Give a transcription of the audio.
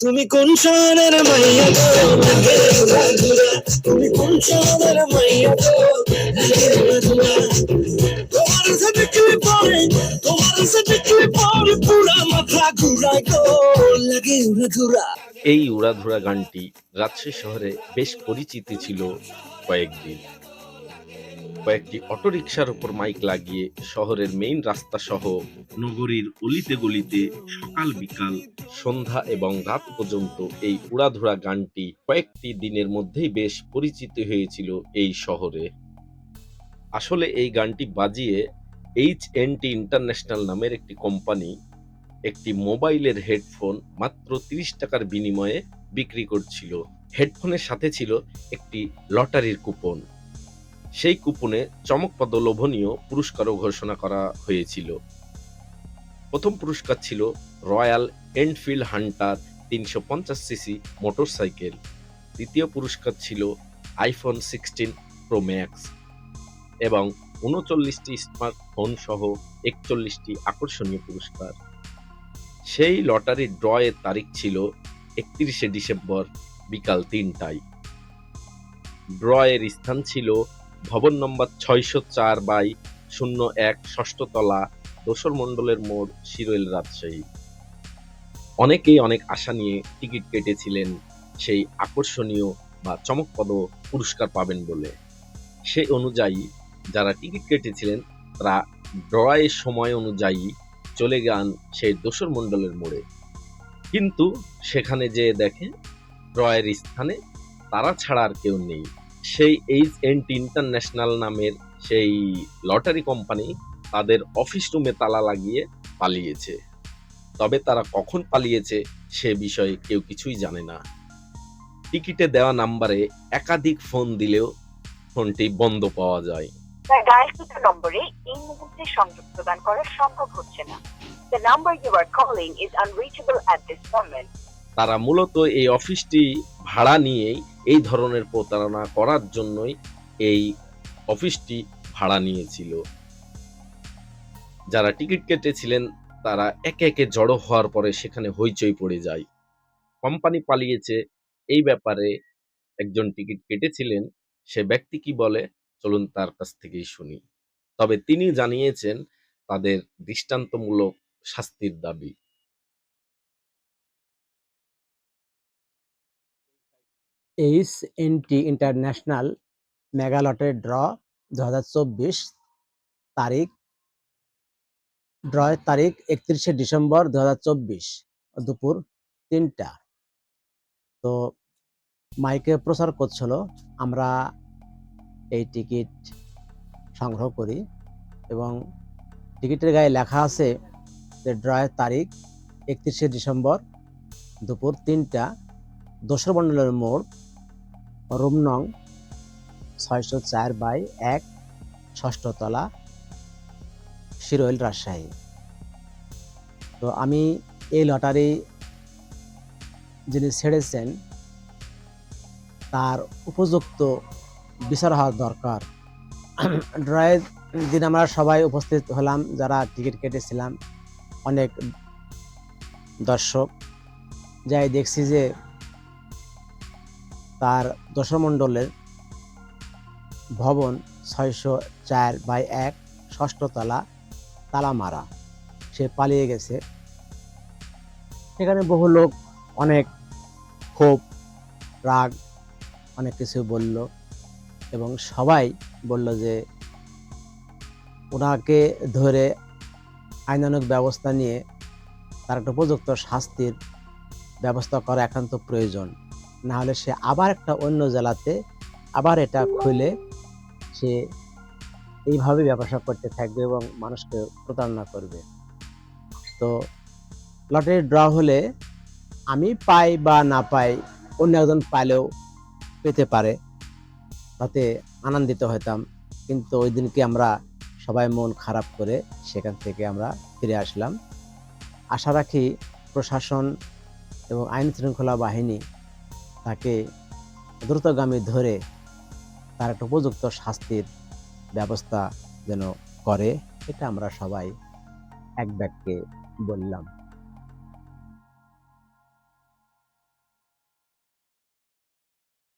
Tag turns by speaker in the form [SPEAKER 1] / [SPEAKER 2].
[SPEAKER 1] তুমি কোন শহরের মাইয়া গো? তুমি কোন মাইয়া তোমার সাথে কি পরে? তোমার সাথে কি পরে? পুরা মাথা গো। লাগে
[SPEAKER 2] এই উড়াধুরা গানটি রাজশাহী শহরে বেশ পরিচিতি ছিল কয়েকদিন। কয়েকটি অটোরিকশার উপর মাইক লাগিয়ে শহরের মেইন রাস্তা সহ নগরীর অলিতে গলিতে সকাল বিকাল, সন্ধ্যা এবং রাত পর্যন্ত এই উড়াধুরা গানটি কয়েকটি দিনের মধ্যেই বেশ পরিচিত হয়েছিল এই শহরে। আসলে এই গানটি বাজিয়ে এইচ এনটি ইন্টারন্যাশনাল নামের একটি কোম্পানি একটি মোবাইলের হেডফোন মাত্র তিরিশ টাকার বিনিময়ে বিক্রি করছিল। হেডফোনের সাথে ছিল একটি লটারির কুপন। সেই কুপনে চমকপ্রদ লোভনীয় পুরস্কারও ঘোষণা করা হয়েছিল। প্রথম পুরস্কার ছিল রয়্যাল এনফিল্ড হান্টার তিনশো পঞ্চাশ সিসি মোটরসাইকেল। দ্বিতীয় পুরস্কার ছিল আইফোন সিক্সটিন প্রো ম্যাক্স এবং উনচল্লিশটি স্মার্টফোন সহ একচল্লিশটি আকর্ষণীয় পুরস্কার। সেই লটারির ড্রয়ের তারিখ ছিল একত্রিশে ডিসেম্বর বিকাল তিনটায়। ড্রয়ের স্থান ছিল ভবন নম্বর ছয়শো চার বাই শূন্য এক ষষ্ঠতলা দোসর মণ্ডলের মোড়, শিরোইল রাজশাহী। অনেকেই অনেক আশা নিয়ে টিকিট কেটেছিলেন সেই আকর্ষণীয় বা চমকপ্রদ পুরস্কার পাবেন বলে। সে অনুযায়ী যারা টিকিট কেটেছিলেন, তারা ড্রয়ের সময় অনুযায়ী চলে যান সেই দোসর মণ্ডলের মোড়ে। কিন্তু সেখানে যে দেখে ড্রয়ের স্থানে তারা ছাড়া আর কেউ নেই। সেই এইচ এন্ড ইন্টারন্যাশনাল নামের সেই লটারি কোম্পানি তাদের অফিস রুমে তালা লাগিয়ে পালিয়েছে। তবে তারা কখন পালিয়েছে সে বিষয়ে কেউ কিছুই জানে না। টিকিটে দেওয়া নাম্বারে একাধিক ফোন দিলেও ফোনটি বন্ধ পাওয়া যায়।
[SPEAKER 3] নম্বরে এই মুহূর্তে সংযোগ প্রদান করা সম্ভব হচ্ছে না.
[SPEAKER 2] তারা মূলত এই অফিসটি ভাড়া নিয়েই এই ধরনের প্রতারণা করার জন্যই এই অফিসটি ভাড়া নিয়েছিল। যারা টিকিট কেটেছিলেন, তারা একে একে জড়ো হওয়ার পরে সেখানে হইচই পড়ে যায়। কোম্পানি পালিয়েছে, এই ব্যাপারে একজন টিকিট কেটেছিলেন, সে ব্যক্তি কি বলে? চলুন তার কাছ থেকেই শুনি। তবে তিনি জানিয়েছেন, তাদের দৃষ্টান্তমূলক শাস্তির দাবি।
[SPEAKER 4] এইচ এন টি ইন্টারন্যাশনাল মেগালটের ড্র দু হাজার চব্বিশ তারিখ, ড্রয়ের তারিখ একত্রিশে ডিসেম্বর দু হাজার চব্বিশ দুপুর তিনটা। তো মাইকে প্রচার করছিল, আমরা এই টিকিট সংগ্রহ করি এবং টিকিটের গায়ে লেখা আছে যে ড্রয়ের তারিখ একত্রিশে ডিসেম্বর দুপুর তিনটা। দোসর মণ্ডলের মোড় রুম নং ছয়শো চার বাই এক ষষ্ঠতলা শিরোইল রাজশাহী। তো আমি এই লটারি যিনি ছেড়েছেন, তার উপযুক্ত বিচার হওয়া দরকার। ড্রয়ের দিন আমরা সবাই উপস্থিত হলাম, যারা টিকিট কেটেছিলাম, অনেক দর্শক। যাই দেখছি যে তার দশমণ্ডলের ভবন ছয়শো চার বাই এক ষষ্ঠতলা তালা মারা সে পালিয়ে গেছে। সেখানে বহু লোক, অনেক ক্ষোভ, রাগ, অনেক কিছু বলল এবং সবাই বলল যে ওনাকে ধরে আইনানুক ব্যবস্থা নিয়ে তার একটা উপযুক্ত শাস্তির ব্যবস্থা করা একান্ত প্রয়োজন। না হলে সে আবার একটা অন্য জেলাতে আবার এটা খুলে সে এইভাবে ব্যবসা করতে থাকবে এবং মানুষকে প্রতারণা করবে। তো লটারি ড্র হলে আমি পাই বা না পাই, অন্য একজন পাইলেও পেতে পারে, তাতে আনন্দিত হতাম। কিন্তু ওই দিনকে আমরা সবাই মন খারাপ করে সেখান থেকে আমরা ফিরে আসলাম। আশা রাখি প্রশাসন এবং আইন শৃঙ্খলা বাহিনী তাকে দ্রুতগামী ধরে তার একটা উপযুক্ত শাস্তির ব্যবস্থা যেন করে, এটা আমরা সবাই এক ব্যাগকে বললাম।